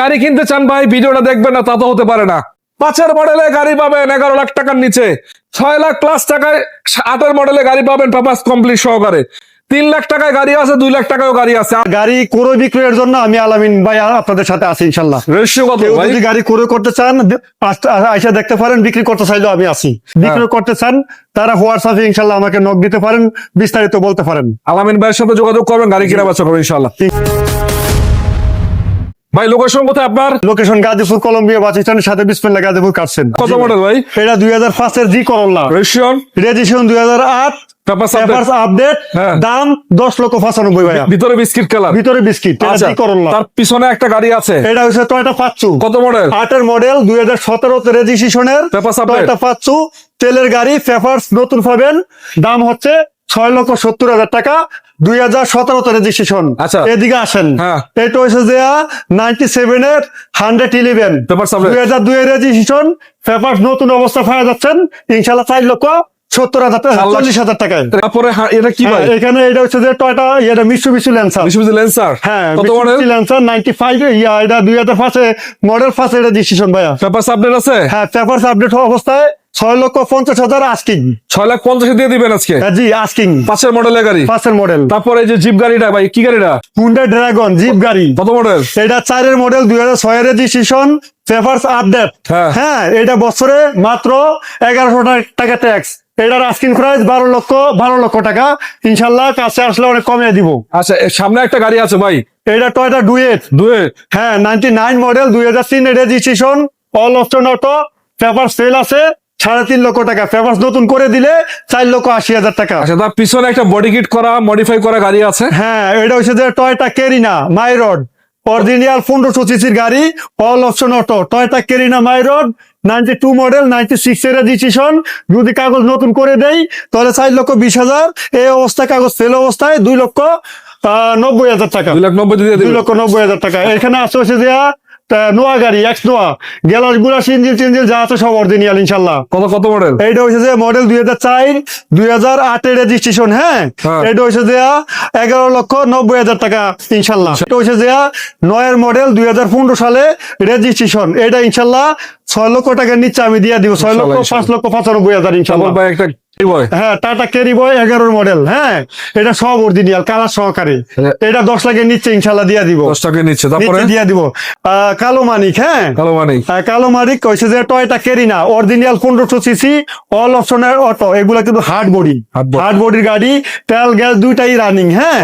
গাড়ি কিনতে চান ভাই ভিডিওটা দেখবেন না তা তো হতে পারে না। পাঁচের মডেলে গাড়ি পাবেন এগারো লাখ টাকার নিচে। ছয় লাখ প্লাস টাকায় আটের মডেলে গাড়ি পাবেন পাপাস কমপ্লিট সহকারে। তিন লাখ টাকায় গাড়ি আছে দুই লাখ টাকায়ও গাড়ি আছে। গাড়ি ক্রয় বিক্রয়ের জন্য আমি আলামিন ভাই আপনাদের সাথে আছি ইনশাল্লাহ। যদি গাড়ি ক্রয় করতে চান আইসা দেখতে পারেন বিক্রি করতে চাইলেও আমি আছি। বিক্রয় করতে চান তারা হোয়াটসঅ্যাপে ইনশাল্লাহ আমাকে নক দিতে পারেন বিস্তারিত বলতে পারেন। আলামিন ভাইয়ের সাথে যোগাযোগ করবেন গাড়ি কিনা বেচা করবেন ইনশাল্লাহ। ভাই লোকেশন কোথায় আপনার? লোকেশন গাজীপুর কলম্বিয়া বাস স্ট্যান্ডের সাথে বিসমিল্লা গাজীপুর কাটছেন কত মডেল ভাই? এটা দুই হাজার পাঁচের জি করল্লা রেশিয়ন রেজিস্ট্রেশন দুই হাজার আট। পেপার আপডেট হ্যাঁ। দাম দশ লক্ষ পঁচানব্বই ভিতরে বিস্কিট কালার ভিতরে বিস্কিট আচ্ছা তার পিছনে একটা গাড়ি আছে। এটা হচ্ছে টয়টা পাচ্ছু কত মডেল আটের মডেল দুই হাজার সতেরোতে রেজিস্ট্রেশনের। টয়টা পাচ্ছু তেলের গাড়ি পেপারস নতুন পাবেন। দাম হচ্ছে ছয় লক্ষ সত্তর হাজার টাকা দুই হাজার সতেরোতে রেজিস্ট্রেশন আচ্ছা। এদিকে আসেন। হ্যাঁ। এটা হচ্ছে যে নাইনটি সেভেন এর হান্ড্রেড ইলেভেন দুই হাজার দুই এর রেজিস্ট্রেশন পেপারস নতুন অবস্থা পাওয়া যাচ্ছেন। ইনশাল্লাহ চার লক্ষ সত্তর হাজার টাকা চল্লিশ হাজার টাকায়। তারপরে এটা কি হ্যাঁ, এখানে এটা হচ্ছে যে টয়টা এটা মিশু মিশু ল্যান্সার বিশ্বজিৎ লেন্সার হ্যাঁ কত model Lancer ninety five yeah এটা দুই হাজার পাঁচে মডেল ফার্স্ট এটা ডিসিশন ভাইয়া। পেপার আপডেট আছে? হ্যাঁ পেপার আপডেট অবস্থায়। ছয় লক্ষ পঞ্চাশ হাজার আস্কিং ছয় লাখ পঞ্চাশ দিয়ে দিবেন আজকে? জি আস্কিং পাঁচের মডেলের গাড়ি? পাঁচের মডেল তারপরে এই যে জিপ গাড়িটা ভাই কি গাড়িটা? হুন্ডা ড্রাগন জিপ গাড়ি। কত মডেল এটা চারের মডেল দুই হাজার ছয়ের রেজিস্ট্রেশন পেপার আপডেট হ্যাঁ। হ্যাঁ এটা বছরে মাত্র এগারোশো টাকা ট্যাক্স এটার আস্কিং প্রাইস বারো লক্ষ বারো লক্ষ টাকা। ইনশাল্লাহ কাছে আসলে অনেক কমিয়ে দিব। আচ্ছা সামনে একটা গাড়ি আছে ভাই। এটা টয়টা ডুয়েট ডুয়েট হ্যাঁ নাইনটি নাইন মডেল দুই হাজার তিন registration all option auto paper sale আছে। সাড়ে তিন লক্ষ টাকা। পেপার নতুন করে দিলে চার লক্ষ আশি হাজার টাকা। আচ্ছা তার পিছনে একটা বডি কিট করা মডিফাই করা গাড়ি আছে? হ্যাঁ এটা হচ্ছে যে Toyota Carina my road original পনেরোশো সিসির গাড়ি all option auto Toyota Carina my road ninety two model ninety six এর রেজিস্ট্রেশন যদি কাগজ নতুন করে দেই তাহলে চার লক্ষ বিশ হাজার। এই অবস্থায় কাগজ ফেল অবস্থায় দুই লক্ষ আহ, নব্বই হাজার টাকা। দুই লাখ নব্বই দুই লক্ষ নব্বই হাজার টাকা। এখানে আছে হচ্ছে যে নোয়া গাড়ি এক্স নোয়া। গ্যালাসগুলা সিঞ্জিল টিঞ্জিল যা আছে সব অরিজিনাল ইনশাল্লাহ। কত কত মডেল এইটা যে মডেল দুই হাজার চার দুই হাজার আটের রেজিস্ট্রেশন হ্যাঁ? হ্যাঁ। এটা যে এগারো লক্ষ নব্বই হাজার টাকা ইনশাল্লাহ। এটা হচ্ছে যে নয়ের মডেল দুই হাজার পনেরো সালে রেজিস্ট্রেশন এটা ইনশাল্লাহ ছয় লক্ষ টাকার নিচে আমি দিয়ে দিব ছয় লক্ষ পাঁচ লক্ষ পঁচানব্বই হাজার ইনশাল্লাহ। হ্যাঁ টাটা ক্যারি বয় এগারোর মডেল হ্যাঁ? এটা সব অরিজিনাল কালার সহকারে। হ্যাঁ। এটা দশ লাখের নিচে ইনশাল্লাহ দিয়ে দিব। দশ টাকা নিচ্ছে তারপরে? দিয়ে দিব। আহ, কালো মানিক হ্যাঁ? কালো মানে কালো মানিক কইছে যে টয়টা কেরিনা অরিজিনাল পনেরোশো সিসি অল অপশনের অটো এগুলা কিন্তু হার্ড বডি হার্ড বডির গাড়ি তেল গ্যাস দুইটাই রানিং হ্যাঁ?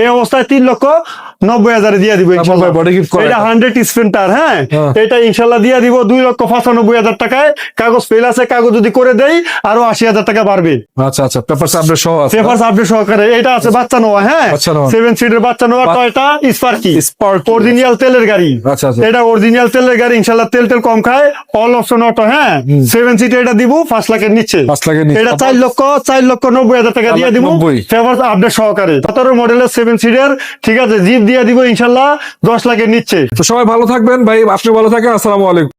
এই অবস্থায় তিন লক্ষ নব্বই হাজারে দিয়ে দিব এটা। হান্ড্রেড স্পেন্টার হ্যাঁ? হ্যাঁ। এটা ইনশাল্লাহ দিয়ে দিব দুই লক্ষ পঁচানব্বই হাজার টাকায়। কাগজ ফেল আছে কাগজ যদি করে দেই আরও আশি হাজার টাকা বাড়বে। আচ্ছা আচ্ছা পেপার আপডেট সহ পেপার আপডেট সহকারে। এটা আছে বাচ্চা নোয়া হ্যাঁ? সেভেন সিটের বাচ্চা নোয়া টয়টা স্পার্কি। অরিজিনাল তেলের গাড়ি। আচ্ছা আচ্ছা। এটা অরিজিনাল তেলের গাড়ি ইনশাল্লাহ তেল তেল কম খায়। অল অপশন অটো হ্যাঁ? সেভেন সিটে এটা দিব পাঁচ লাখের নিচে। এটা চার লক্ষ চার লক্ষ নব্বই হাজার টাকা দিয়ে দিব। ফেভার আপডেট সহকারে। সতেরো মডেলের সেভেন সিটের ঠিক আছে জিপ দিয়ে দিব ইনশাল্লাহ দশ লাখের নিচ্ছে তো সবাই ভালো থাকবেন, ভাই আপনি ভালো থাকেন, আসসালামু আলাইকুম।